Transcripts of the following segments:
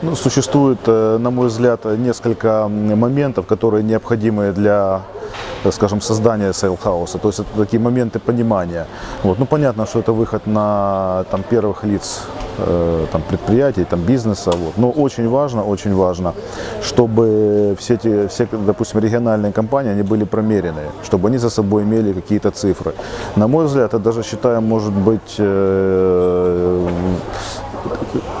Ну, существует, э, на мой взгляд, несколько моментов, которые необходимы для э, скажем, создания сейлхауса, то есть это такие моменты понимания. Вот. Ну, понятно, что это выход на там, первых лиц э, там, предприятий, там, бизнеса, вот. но очень важно, очень важно, чтобы все эти, все, допустим, региональные компании, они были промеренные, чтобы они за собой имели какие-то цифры. На мой взгляд, это даже считаю, может быть,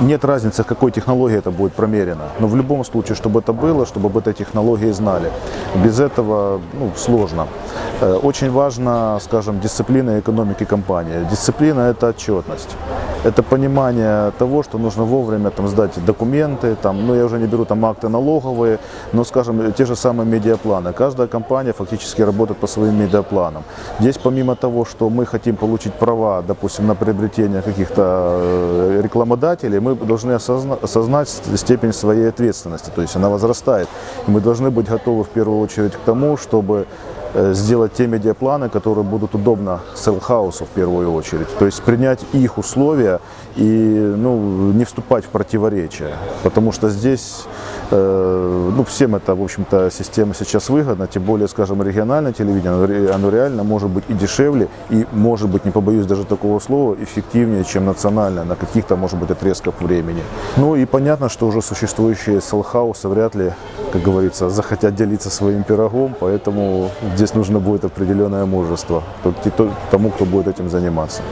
нет разницы, какой технологии это будет промерено. Но в любом случае, чтобы это было, чтобы об этой технологии знали. Без этого ну, сложно. Э, Очень важно, скажем, дисциплина экономики компании. Дисциплина – это отчетность. Это понимание того, что нужно вовремя там, сдать документы, там, ну я уже не беру там акты налоговые, но, скажем, те же самые медиапланы. Каждая компания фактически работает по своим медиапланам. Здесь помимо того, что мы хотим получить права, допустим, на приобретение каких-то э, рекламодателей, мы должны осозна- осознать степень своей ответственности, то есть она возрастает. И мы должны быть готовы в первую очередь к тому, чтобы сделать те медиапланы, которые будут удобно селхаусу в первую очередь. То есть принять их условия и ну, не вступать в противоречия. Потому что здесь э, ну, всем эта, в общем-то, система сейчас выгодна, тем более, скажем, региональное телевидение, оно реально может быть и дешевле, и может быть, не побоюсь даже такого слова, эффективнее, чем национальное на каких-то, может быть, отрезках времени. Ну и понятно, что уже существующие селхаусы вряд ли, как говорится, захотят делиться своим пирогом, поэтому здесь нужно будет определенное мужество то- то- тому, кто будет этим заниматься.